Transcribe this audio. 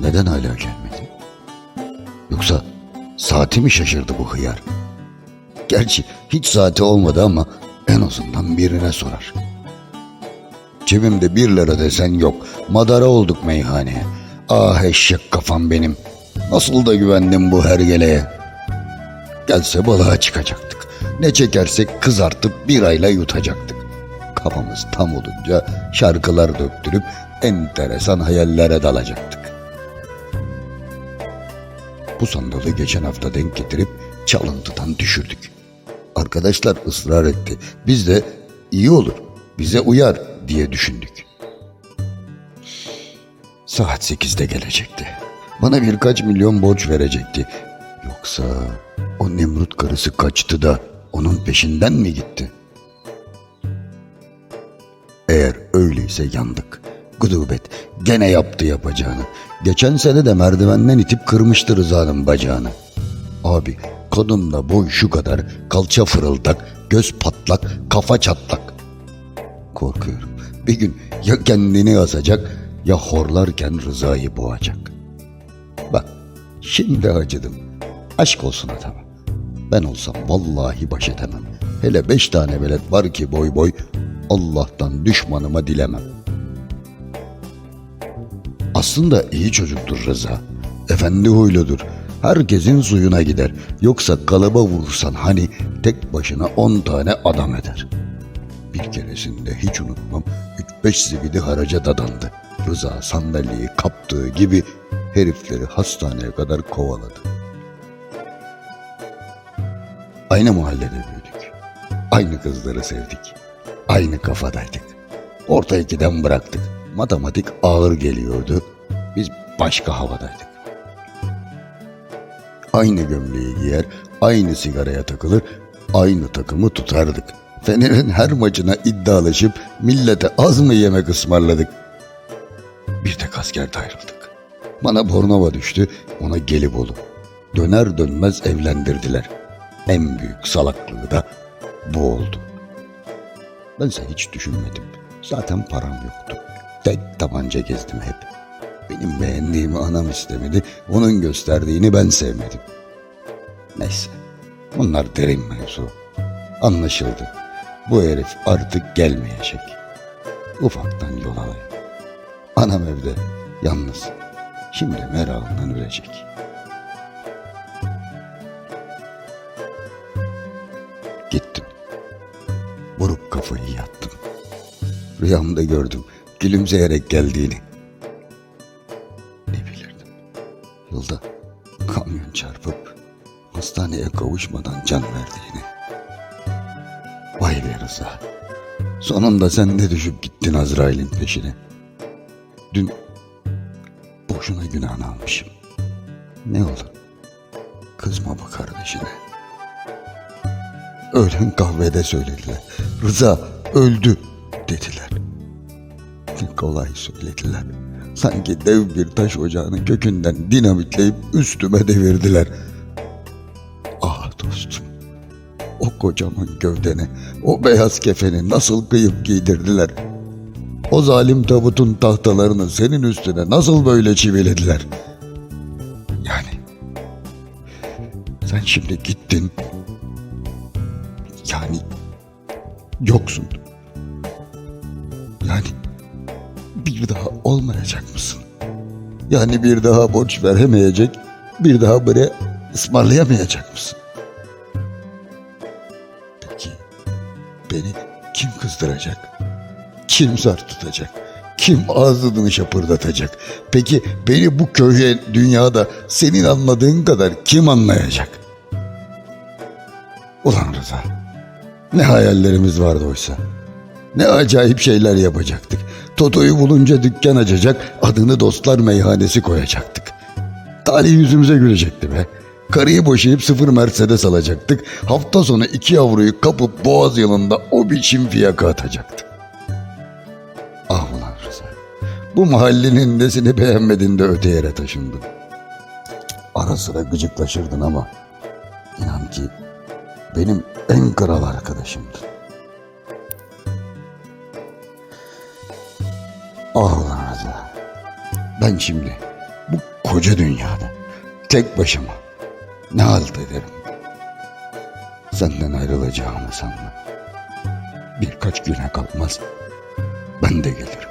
Neden hala gelmedi? Yoksa saati mi şaşırdı bu hıyar? Gerçi hiç saati olmadı ama en azından birine sorar. Cebimde bir lira desen yok. Madara olduk meyhaneye. Ah eşek kafam benim. Nasıl da güvendim bu hergeleye. Gelse balığa çıkacaktık. Ne çekersek kızartıp bir ayla yutacaktık. Kafamız tam olunca şarkılar döktürüp enteresan hayallere dalacaktık. Bu sandalı geçen hafta denk getirip çalıntıdan düşürdük. Arkadaşlar ısrar etti. Biz de iyi olur, bize uyar diye düşündük. Saat sekizde gelecekti. Bana birkaç milyon borç verecekti. Yoksa o Nemrut karısı kaçtı da onun peşinden mi gitti? Eğer öyleyse yandık. Gudubet gene yaptı yapacağını. Geçen sene de merdivenden itip kırmıştı Rıza'nın bacağını. Abi kadınla boy şu kadar, kalça fırıldak, göz patlak, kafa çatlak. Korkuyorum. Bir gün ya kendini asacak ya horlarken Rıza'yı boğacak. Bak şimdi acıdım. Aşk olsun adama. Ben olsam vallahi baş edemem. Hele beş tane velet var ki boy boy Allah'tan düşmanıma dilemem. Aslında iyi çocuktur Rıza. Efendi huyludur. Herkesin suyuna gider. Yoksa kalıba vursan hani tek başına on tane adam eder. Bir keresinde hiç unutmam 3-5 zibidi haraca dadandı. Rıza sandalyeyi kaptığı gibi herifleri hastaneye kadar kovaladı. Aynı mahallede büyüdük. Aynı kızları sevdik. Aynı kafadaydık. Orta ikiden bıraktık. Matematik ağır geliyordu. Biz başka havadaydık. Aynı gömleği giyer, aynı sigaraya takılır, aynı takımı tutardık. Fener'in her maçına iddialaşıp millete az mı yemek ısmarladık. Bir tek askerde ayrıldık. Bana Bornova düştü, ona Gelibolu. Döner dönmez evlendirdiler. En büyük salaklığı da bu oldu. Bense hiç düşünmedim. Zaten param yoktu. Tek tabanca gezdim hep. Benim beğendiğimi anam istemedi, onun gösterdiğini ben sevmedim. Neyse, bunlar derin mevzu. Anlaşıldı. Bu herif artık gelmeyecek. Ufaktan yol alayım. Anam evde, yalnız. Şimdi merakından ölecek. Gittim. Vurup kafayı yattım. Rüyamda gördüm gülümseyerek geldiğini. Ne bilirdim. Yolda kamyon çarpıp hastaneye kavuşmadan can verdiğini. Vay be Rıza. Sonunda sen de düşüp gittin Azrail'in peşine. Dün boşuna günahını almışım. Ne olur kızma bu kardeşine. Öğlen kahvede söylediler. Rıza öldü dediler. Kolay söylediler. Sanki dev bir taş ocağının kökünden dinamitleyip üstüme devirdiler. Ah dostum. O kocaman gövdene, o beyaz kefeni nasıl kıyıp giydirdiler. O zalim tabutun tahtalarını senin üstüne nasıl böyle çivilediler. Yani sen şimdi gittin yani yoksun. Yani bir daha olmayacak mısın? Yani bir daha borç veremeyecek, bir daha bre ısmarlayamayacak mısın? Peki beni kim kızdıracak? Kim zar tutacak? Kim ağzını şapırdatacak? Peki beni bu köye dünyada senin anladığın kadar kim anlayacak? Ulan Rıza, ne hayallerimiz vardı oysa. Ne acayip şeyler yapacaktık. Toto'yu bulunca dükkan açacak, adını dostlar meyhanesi koyacaktık. Talih yüzümüze gülecekti be. Karıyı boşayıp sıfır Mercedes alacaktık. Hafta sonu iki yavruyu kapıp boğaz yılında o biçim fiyaka atacaktık. Ah ulan Rıza. Bu mahallenin nesini beğenmedin de öte yere taşındın. Ara sıra gıcıklaşırdın ama inan ki benim en kral arkadaşımdın. Ben şimdi bu koca dünyada tek başıma ne halt ederim? Senden ayrılacağımı sanma. Birkaç güne kalmaz ben de gelirim.